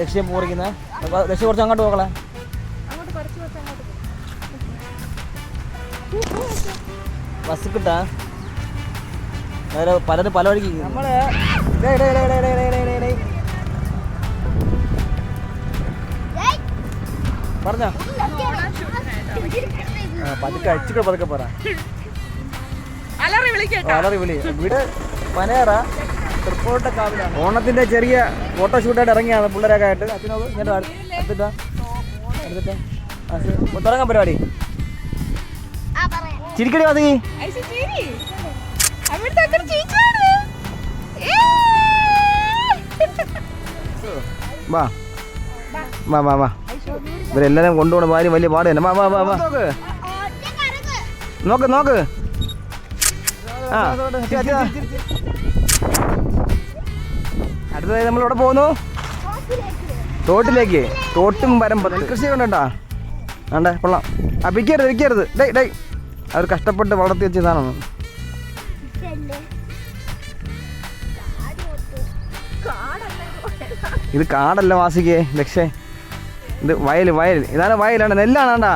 ലക്ഷ്യം പൂറിക്കുന്നത് ലക്ഷ്യം കുറച്ച് അങ്ങോട്ട് പോകളെ ബസ് കിട്ടാ? വേറെ പലരും പല വഴിക്ക് പറഞ്ഞ? പതുക്കെ അടിച്ചിട്ട് പതുക്കെ പറ. അലറി വിളി. വീട് പനേറ തൃപ്പോട്ട കാവിലാണ് ഓണത്തിന്റെ ചെറിയ ഫോട്ടോഷൂട്ടായിട്ട് ഇറങ്ങിയാണ് പിള്ളേരൊക്കെ ആയിട്ട് അച്ഛനോട് ഇങ്ങനെ എടുത്തിട്ടാ എടുത്തിട്ട് തുടങ്ങാൻ പരിപാടി? ചിരിക്കടി ചീച്ചാണ് വാ. വാ. വാ വാ ഇവരെല്ലാരും കൊണ്ടുപോകണം ഭാര്യ വലിയ പാട് തന്നെ. വാ വാ വാ വാ. നോക്ക്. നോക്ക് ആ അടുത്തതായി നമ്മൾ ഇവിടെ പോകുന്നു. തോട്ടിലേക്ക്. തോട്ടും വരമ്പത്ത് കൃഷി വേണ്ടാ വേണ്ടേ കൊള്ളാം. ആ വിൽക്കരുത് വിൽക്കരുത്. ഡേ ഡേ അവർ കഷ്ടപ്പെട്ട് വളർത്തി വെച്ച സാധനമാണ്. ഇത് കാടല്ല വാസിക്കേ ലക്ഷേ ഇത് വയൽ വയൽ ഇതാണ് വയലാണ് നെല്ലാണ് വേണ്ട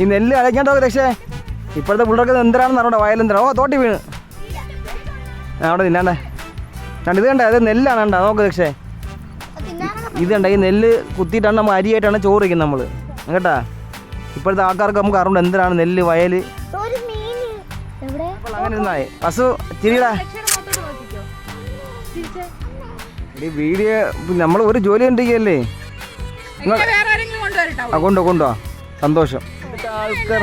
ഈ നെല്ല് അടയ്ക്കാണ്ടോ ലക്ഷേ ഇപ്പോഴത്തെ പിള്ളേർക്ക് എന്തിനാണെന്ന് അറിയണ്ട വയലെന്തിനാണ് ഓ തോട്ടി വീണ്. അവിടെ തിന്നാണ്ടേ. കണ്ട ഇത് കണ്ട അത് നെല്ലാണ് കണ്ട നോക്ക് പക്ഷേ ഇത് കണ്ട ഈ നെല്ല് കുത്തിയിട്ടാണ് നമ്മൾ അരിയായിട്ടാണ് ചോറ് വയ്ക്കുന്നത് നമ്മൾ കേട്ടാ? ഇപ്പോഴത്തെ ആൾക്കാർക്ക് നമുക്ക് അറിവുണ്ട് എന്തിനാണ് നെല്ല് വയൽ അങ്ങനെ ഇരുന്നായി പശു ചിരിടാ ഈ വീഡിയോ നമ്മൾ ഒരു ജോലി ഉണ്ടെങ്കിലല്ലേ ഇങ്ങനെ വേറെ ആരെങ്കിലും കൊണ്ടുവരട്ടോ? ആ കൊണ്ടോ കൊണ്ടോ. സന്തോഷം. ആൾക്കാർ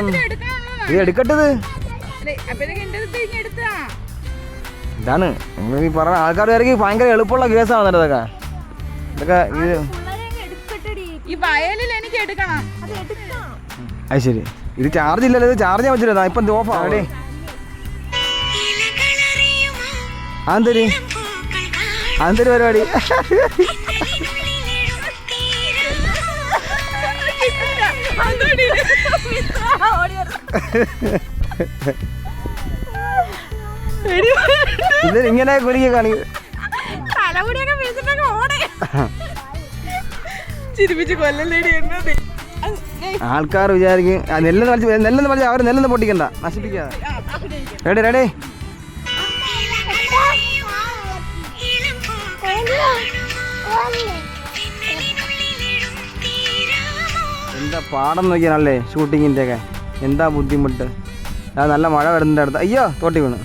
ഇത് എടുക്കട്ടത്? അപ്പോഴേക്കും എന്റെ അടുത്ത് ഇങ്ങനെ എടുത്താ ഇതാണ്. നിങ്ങൾ ഈ പറഞ്ഞ ആൾക്കാർ ഇറങ്ങി ഭയങ്കര എളുപ്പമുള്ള കേസാണ് ഇതൊക്കെ. ഇതൊക്കെ ഇത് ഈ വയലിൽ എനിക്ക് എടുക്കണം. അത് ശരി. ഇത് ചാർജ് ഇല്ലല്ലോ ഇത് ചാർജ് ചെയ്യാൻ പറ്റില്ല ഇപ്പം ഇത് ഓഫ് ആവടേ അതെന്തരി അതെന്തൊരു പരിപാടി? ഇത് ഇങ്ങനെ കുലുക്കി ആൾക്കാർ വിചാരിക്കും നെല്ലെന്ന് വലിച്ച് നെല്ലെന്ന് വലിച്ച് അവർ നെല്ലെന്ന് പൊട്ടിക്കണ്ട. നശിപ്പിക്കാതെ. Ready ready. എന്താ പാടം നോക്കിയാണല്ലേ ഷൂട്ടിങ്ങിന്റെ ഒക്കെ എന്താ ബുദ്ധിമുട്ട്? അത് നല്ല മഴ വരുന്നുണ്ട് അടുത്ത്. അയ്യോ തോട്ടി വീണ്.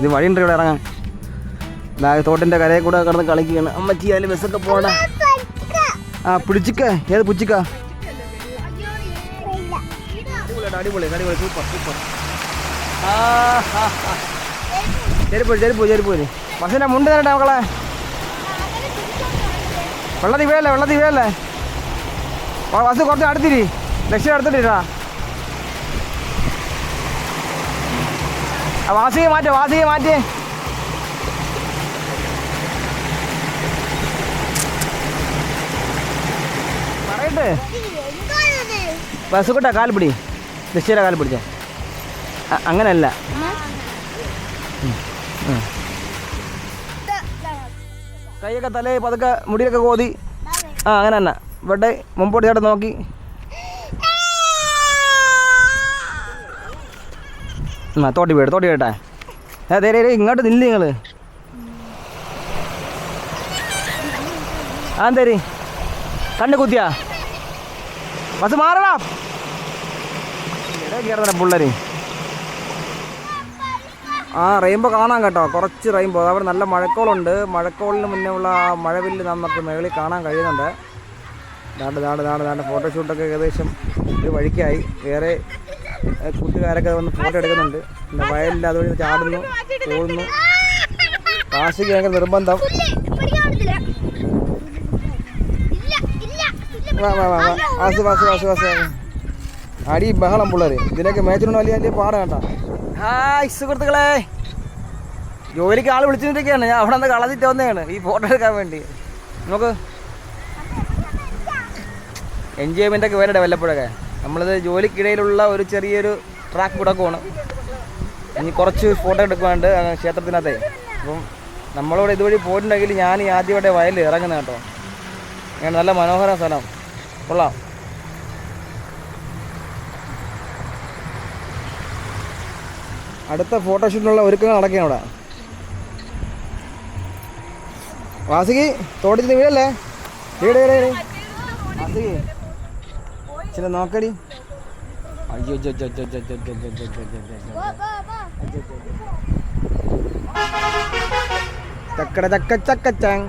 ഇത് വഴിയുണ്ട് ഇവിടെ ഇറങ്ങാൻ. ബാഗ് തോട്ടിന്റെ കരയിൽ കൂടെ കിടന്ന് കളിക്കുകയാണ്. അമ്മച്ചി അതിൽ ബസ്സൊക്കെ പോകണ ആ പിടിച്ചിക്ക ഏത് പുച്ചിക്ക അടിപൊളി അടിപൊളി സൂപ്പർ സൂപ്പർ. ചെരുപ്പ് ചെരുപ്പ് ചെരുപ്പ് ബസ്സിന്റെ മുണ്ട് തരട്ടെ മക്കളെ. വെള്ളത്തിൽ വീഴല്ലേ വെള്ളത്തിൽ വീഴല്ലേ? വാ, ബസ് കുറച്ച് അടുത്തിരി. ലക്ഷ്യം അടുത്തിട്ടാ ആ വാസിയെ മാറ്റേ വാസിയെ മാറ്റേ. പറയട്ടെ. ബസ് കൂട്ടാ കാൽ പിടി. ഉം, ഉം. കൈയൊക്കെ തലേ പതുക്കെ മുടിയൊക്കെ കോതി. ആ അങ്ങനെ തന്നെ ഇവിടെ മുമ്പോട്ട് ചേട്ടൻ നോക്കി. തോട്ടി വീട് തോട്ടി വീട്ടെ? അതെ ഇങ്ങോട്ട് നില്ല നിങ്ങൾ ആ എന്തേരി കണ്ണ് കുത്തിയാ? ബസ് മാറടാ. കയറുന്ന പിള്ളേര്. ആ റെയിൻബോ കാണാൻ കേട്ടോ. കുറച്ച് റെയിൻബോ. അവിടെ നല്ല മഴക്കോളുണ്ട്. മഴക്കോളിന് മുന്നേ ഉള്ള ആ മഴവില്ല് നമുക്ക് മേളിൽ കാണാൻ കഴിയുന്നുണ്ട്. ദാണ്ട് ദാണ്ട് ദാണ്ട് ദാണ്ട്. ഫോട്ടോഷൂട്ടൊക്കെ ഏകദേശം ഒരു വഴിക്കായി. വേറെ കൂട്ടുകാരൊക്കെ വന്ന് ഫോട്ടോ എടുക്കുന്നുണ്ട്. പിന്നെ വയലിൽ അതുവഴി ചാടുന്നു പോകുന്നു കാശിക്ക് ഭയങ്കര നിർബന്ധം. അടി ബഹളം പിള്ളേർ ഇതിലേക്ക് മേച്ചിട്ടുണ്ട് വലിയ വലിയ പാട കേട്ടോ. ഹായ് സുഹൃത്തുക്കളെ. ജോലിക്ക് ആൾ വിളിച്ചിട്ടൊക്കെയാണ് ഞാൻ അവിടെ നിന്ന് കളഞ്ഞിട്ട് വന്നതാണ്. ഈ ഫോട്ടോ എടുക്കാൻ വേണ്ടി. നമുക്ക് എൻജോയ്മെന്റ് ഒക്കെ വേറെ വല്ലപ്പോഴൊക്കെ നമ്മളിത് ജോലിക്കിടയിലുള്ള ഒരു ചെറിയൊരു ട്രാക്ക് കൂടെ പോകണം ഇനി കുറച്ച് ഫോട്ടോ എടുക്കാണ്ട് ക്ഷേത്രത്തിനകത്തെ. അപ്പം നമ്മളോട് ഇതുവഴി പോയിട്ടുണ്ടെങ്കിൽ ഞാൻ ഈ ആദ്യമായിട്ട് വയലിൽ ഇറങ്ങുന്നത് കേട്ടോ. അങ്ങനെ നല്ല മനോഹര സ്ഥലം. കൊള്ളാം. അടുത്ത ഫോട്ടോഷൂട്ടിനുള്ള ഒരുക്കങ്ങൾ നടക്കുകയാണ് അവിടെ വാസുകി തോട്ടത്തിൽ വീടല്ലേ വീട് വീട് വീട്. വാസുകി. ചില നോക്കടി അയ്യോ ചക്കട ചക്ക ചക്കച്ചാങ്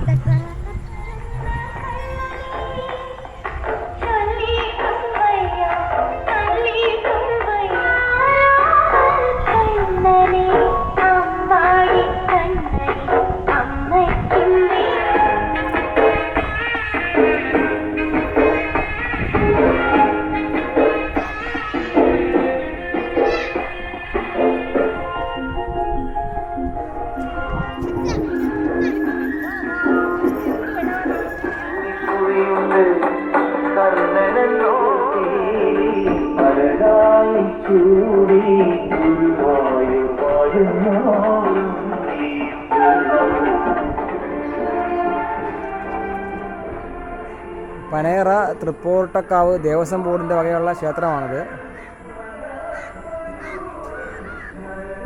പനയറ തൃപ്പൂർട്ടക്കാവ് ദേവസ്വം ബോർഡിന്റെ വകയുള്ള ക്ഷേത്രമാണിത്.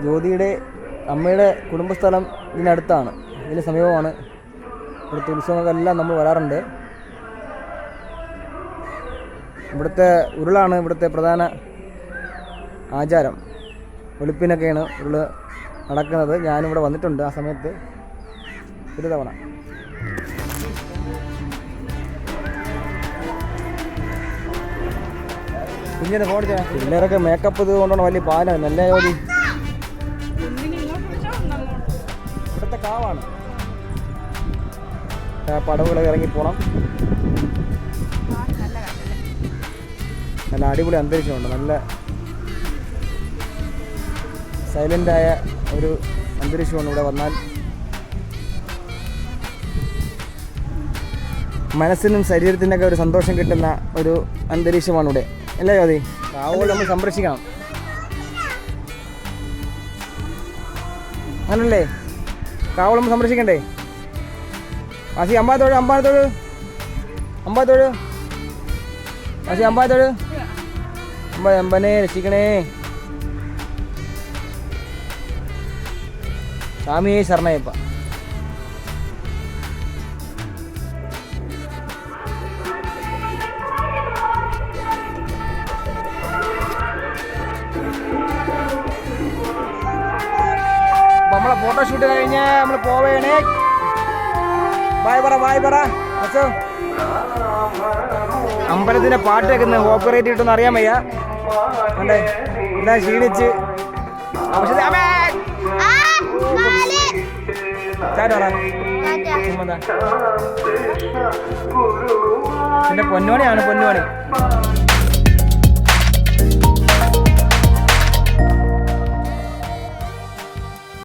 ജ്യോതിയുടെ അമ്മയുടെ കുടുംബസ്ഥലം ഇതിനടുത്താണ്. ഇതിന് സമീപമാണ്. ഇവിടുത്തെ ഉത്സവങ്ങളെല്ലാം നമ്മൾ വരാറുണ്ട്. ഇവിടുത്തെ ഉരുളാണ് ഇവിടുത്തെ പ്രധാന ആചാരം. വെളുപ്പിനൊക്കെയാണ് ഉള്ള നടക്കുന്നത്. ഞാനിവിടെ വന്നിട്ടുണ്ട് ആ സമയത്ത് ഒരു തവണ. കുഞ്ഞിനെ ഫോൺ ചെയ്യാം. പിള്ളേരൊക്കെ മേക്കപ്പ് ഇത് കൊണ്ടാണ് വലിയ പാലാണ് നല്ല ജോലി. ഇവിടുത്തെ കാവാണ്. പടവുകളൊക്കെ ഇറങ്ങി പോണം. നല്ല അടിപൊളി അന്തരീക്ഷമുണ്ട്. നല്ല സൈലന്റായ ഒരു അന്തരീക്ഷമാണ് ഇവിടെ വന്നാൽ മനസ്സിനും ശരീരത്തിനൊക്കെ ഒരു സന്തോഷം കിട്ടുന്ന ഒരു അന്തരീക്ഷമാണ് ഇവിടെ. അല്ലേ ജ്യോതി കാവുകൾ നമ്മൾ സംരക്ഷിക്കണം. അങ്ങനല്ലേ? കാവുകൾ നമ്മൾ സംരക്ഷിക്കണ്ടേ? ആസി അമ്പാത്തോഴ് അമ്പാത്തോഴ് അമ്പാത്തോഴ് ആസി അമ്പാത്തോഴ് അമ്പ അമ്പനെ രക്ഷിക്കണേ. സ്വാമിയെ ശരണയപ്പ നമ്മളെ ഫോട്ടോഷൂട്ട് കഴിഞ്ഞ് നമ്മൾ പോവേണേ. ബായ് പറ ബായ് പറ. അച്ഛോ. അമ്പലത്തിന്റെ പാട്ട് കേൾക്കുന്ന ഓപ്പറേറ്റ് കിട്ടുമെന്ന് അറിയാൻ വയ്യ. അല്ലേ എല്ലാം ക്ഷീണിച്ച്. പക്ഷേ ചാറ്റോടാ ടാറ്റാ. ചുമ്മാ എന്റെ പൊന്നോണിയാണ് പൊന്നോണി